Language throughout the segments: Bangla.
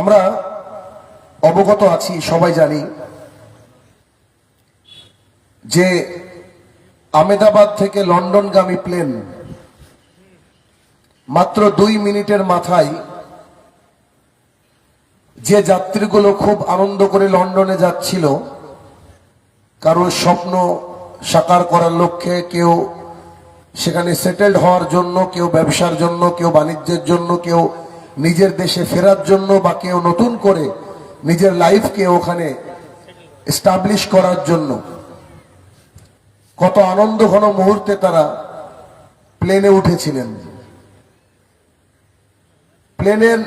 আমরা অবগত আছি, সবাই জানি, যে আমেদাবাদ থেকে লন্ডনগামী প্লেন মাত্র দুই মিনিটের মাথায় যে যাত্রীগুলো খুব আনন্দ করে লন্ডনে যাচ্ছিল, কারোর স্বপ্ন সাকার করার লক্ষ্যে কেউ সেখানে সেটেলড হওয়ার জন্য, কেউ ব্যবসার জন্য, কেউ বাণিজ্যের জন্য, কেউ নিজের দেশে ফেরার জন্য বা কেউ নতুন করে নিজের লাইফকে ওখানে এস্টাবলিশ করার জন্য। কত আনন্দ ঘন মুহূর্তে তারা প্লেনে উঠেছিলেন। প্লেনের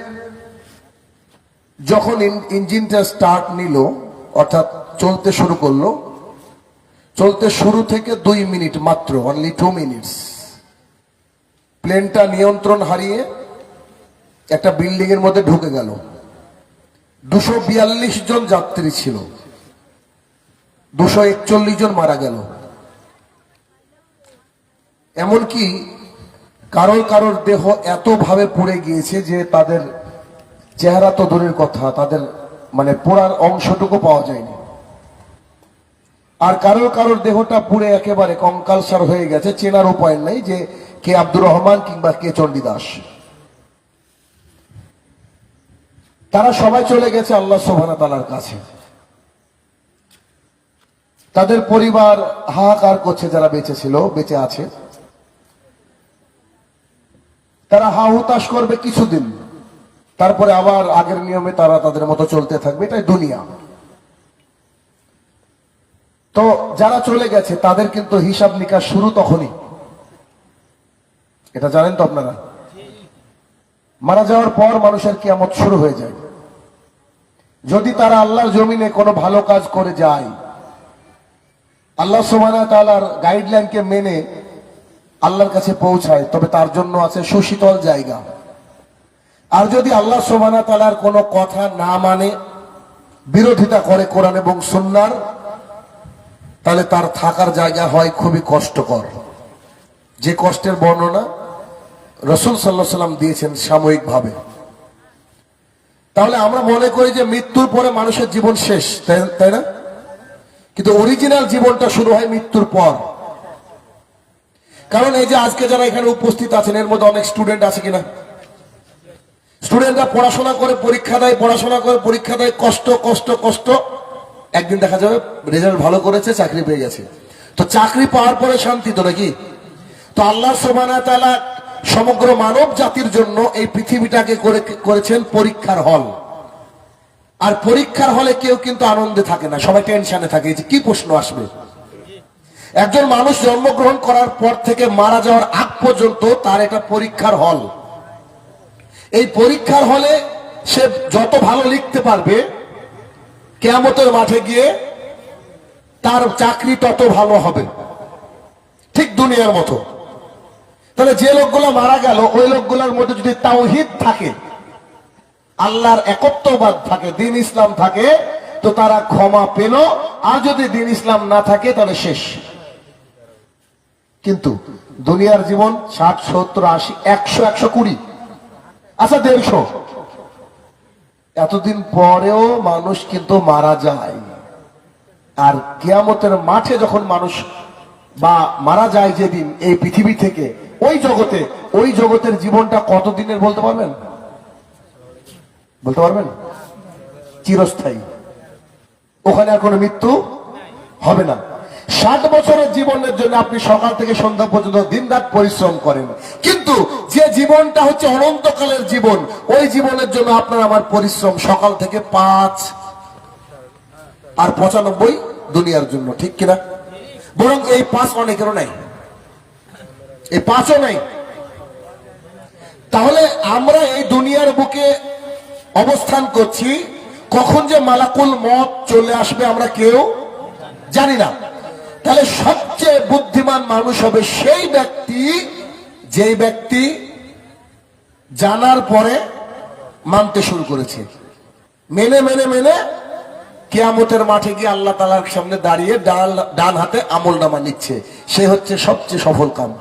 যখন ইঞ্জিনটা স্টার্ট নিল, অর্থাৎ চলতে শুরু করল, চলতে শুরু থেকে দুই মিনিট মাত্র অনলি টু মিনিটস প্লেনটা নিয়ন্ত্রণ হারিয়ে একটা বিল্ডিং এর মধ্যে ঢুকে গেল। দুশো বিয়াল্লিশ জন যাত্রী ছিল। দুশো একচল্লিশ জন মারা গেল। এমনকি কারোর কারোর দেহ এত ভাবে পুড়ে গিয়েছে যে তাদের চেহারা তো দূরের কথা, তাদের মানে পোড়ার অংশটুকু পাওয়া যায়নি। আর কারোর কারোর দেহটা পুড়ে একেবারে কঙ্কালসার হয়ে গেছে, চেনার উপায় নেই যে কে আব্দুর রহমান কিংবা কে চণ্ডীদাস। তারা সবাই চলে গেছে আল্লাহ সোহানা তালার কাছে। তাদের পরিবার হাহাকার করছে যারা বেঁচে ছিল, বেঁচে আছে। তারা হা হুতাশ করবে কিছুদিন। তারপরে আবার আগের নিয়মে তারা তাদের মতো চলতে থাকবে, এটাই দুনিয়া। তো যারা চলে গেছে, তাদের কিন্তু হিসাব নিকাশ শুরু তখনই। এটা জানেন তো আপনারা? মারা যাওয়ার পর মানুষের কিয়ামত শুরু হয়ে যায়। যদি তারা আল্লাহর জমিনে কোনো ভালো কাজ করে যায়, আল্লাহ সোমানা তালার গাইডলাইনকে মেনে আল্লাহর কাছে পৌঁছায়, তবে তার জন্য আছে সুশীতল জায়গা। আর যদি আল্লাহ সোমানা তালার কোনো কথা না মানে বিরোধিতা করে কোরআন এবং সুন্নার তাহলে তার থাকার জায়গা হয় খুবই কষ্টকর। যে কষ্টের বর্ণনা রসুল সাল্লাহ সাল্লাম দিয়েছেন সাময়িকভাবে। তাহলে আমরা মনে করি যে মৃত্যুর পরে মানুষের জীবন শেষ, তাই না? কিন্তু অরিজিনাল জীবনটা শুরু হয় মৃত্যুর পর। কারণ এই যে আজকে যারা এখানে উপস্থিত আছেন, এর মধ্যে অনেক স্টুডেন্ট আছে কিনা? স্টুডেন্টরা পড়াশোনা করে, পরীক্ষা দেয়, পড়াশোনা করে, পরীক্ষা দেয়, কষ্ট কষ্ট কষ্ট। একদিন দেখা যাবে রেজাল্ট ভালো করেছে, চাকরি পেয়ে গেছে। তো চাকরি পাওয়ার পরে শান্তি তো নাকি? তো আল্লাহ সোমানা তালা সমগ্র মানব জাতির জন্য এই পৃথিবীটাকে করে করেছেন পরীক্ষার হল। আর পরীক্ষার হলে কেউ কিন্তু আনন্দে থাকে না, সবাই টেনশনে থাকে। কি প্রশ্ন আসবে? একজন মানুষ জন্মগ্রহণ করার পর থেকে মারা যাওয়ার আগ পর্যন্ত তার এটা পরীক্ষার হল। এই পরীক্ষার হলে সে যত ভালো লিখতে পারবে, কেয়ামতের মাঠে গিয়ে তার চাকরি তত ভালো হবে। ঠিক দুনিয়ার মতো। তাহলে যে লোকগুলো মারা গেল, ওই লোকগুলোর মধ্যে যদি তাওহিদ থাকে, আল্লাহর একত্ববাদ থাকে, দিন ইসলাম থাকে, তো তারা ক্ষমা পেল। আর যদি দিন ইসলাম না থাকে, তাহলে শেষ। কিন্তু দুনিয়ার জীবন ষাট, সত্তর, আশি, একশো একশো কুড়ি আচ্ছা দেড়শো। এতদিন পরেও মানুষ কিন্তু মারা যায়। আর কেয়ামতের মাঠে যখন মানুষ বা মারা যায় যেদিন, এই পৃথিবী থেকে ওই জগতে, ওই জগতের জীবনটা কতদিনের বলতে পারবেন? বলতে পারবেন? চিরস্থায়ী। ওখানে আর কোনো মৃত্যু হবে না। ষাট বছরের জীবনের জন্য আপনি সকাল থেকে সন্ধ্যা পর্যন্ত দিন রাত পরিশ্রম করেন। কিন্তু যে জীবনটা হচ্ছে অনন্তকালের জীবন, ওই জীবনের জন্য আপনার আমার পরিশ্রম সকাল থেকে পাঁচ আর পঁচানব্বই দুনিয়ার জন্য, ঠিক কিনা? বরং এই পাঁচ অনেকেরও নাই। এই পাঁচও নাই। তাহলে আমরা এই দুনিয়ার বুকে অবস্থান করছি, কখন যে মালাকুল মত চলে আসবে আমরা কেউ জানি না। তাহলে সবচেয়ে বুদ্ধিমান মানুষ হবে সেই ব্যক্তি, যেই ব্যক্তি জানার পরে মানতে শুরু করেছে। মেনে মেনে মেনে কেয়ামতের মাঠে গিয়ে আল্লাহ তালার সামনে দাঁড়িয়ে ডান হাতে আমল নামা নিচ্ছে। সে হচ্ছে সবচেয়ে সফল কাম।